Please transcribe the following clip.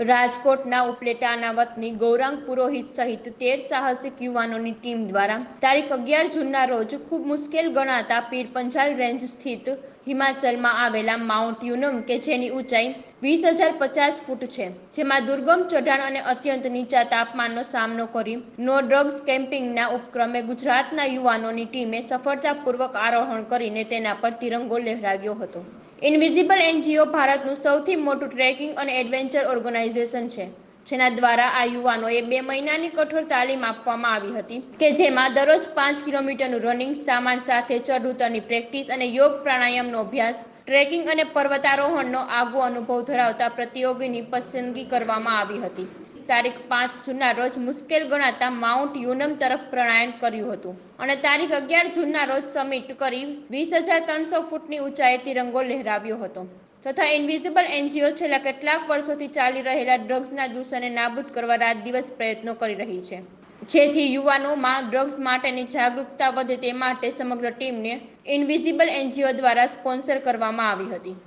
રાજકોટના ઉપલેટાના વતની ગૌરાંગ પુરોહિત સહિત તેર સાહસિક યુવાનોની ટીમ દ્વારા તારીખ અગિયાર જૂનના રોજ ખૂબ મુશ્કેલ ગણાતા પીર પંજાલ રેન્જ સ્થિત હિમાચલમાં આવેલા માઉન્ટ યુનમ કે જેની ઊંચાઈ વીસ હજાર પચાસ ફૂટ છે, જેમાં દુર્ગમ ચઢાણ અને અત્યંત નીચા તાપમાનનો સામનો કરી નો ડ્રગ્સ કેમ્પિંગના ઉપક્રમે ગુજરાતના યુવાનોની ટીમે સફળતાપૂર્વક આરોહણ કરીને તેના પર તિરંગો લહેરાવ્યો હતો. ઇનવિઝિબલ એનજીઓ ભારતનું સૌથી મોટું ટ્રેકિંગ અને એડવેન્ચર ઓર્ગેનાઇઝેશન છે, જેના દ્વારા આ યુવાનોએ બે મહિનાની કઠોર તાલીમ આપવામાં આવી હતી, કે જેમાં દરરોજ પાંચ કિલોમીટરનું રનિંગ સામાન સાથે ચઢ ઉતરની પ્રેક્ટિસ અને યોગ પ્રાણાયામનો અભ્યાસ, ટ્રેકિંગ અને પર્વતારોહણનો આગવો અનુભવ ધરાવતા પ્રતિયોગીની પસંદગી કરવામાં આવી હતી. તારીખ પાંચ જૂનના રોજ મુશ્કેલ ગણાતા માઉન્ટ યુનમ તરફ પ્રયાણ કર્યું હતું. અને તારીખ અગિયાર જૂનના રોજ સમિટ કરી વીસ હજાર ત્રણસો ફૂટની ઊંચાઈએ તિરંગો લહેરાવ્યો હતો. તથા ઇન્વિઝિબલ એનજીઓ છેલ્લા કેટલાક વર્ષોથી ચાલી રહેલા ડ્રગ્સના દૂષણને નાબૂદ કરવા રાત દિવસ પ્રયત્નો કરી રહી છે. જેથી યુવાનોમાં ડ્રગ્સ માટેની જાગૃતતા વધે તે માટે સમગ્ર ટીમને ઇન્વિઝિબલ એનજીઓ દ્વારા સ્પોન્સર કરવામાં આવી હતી.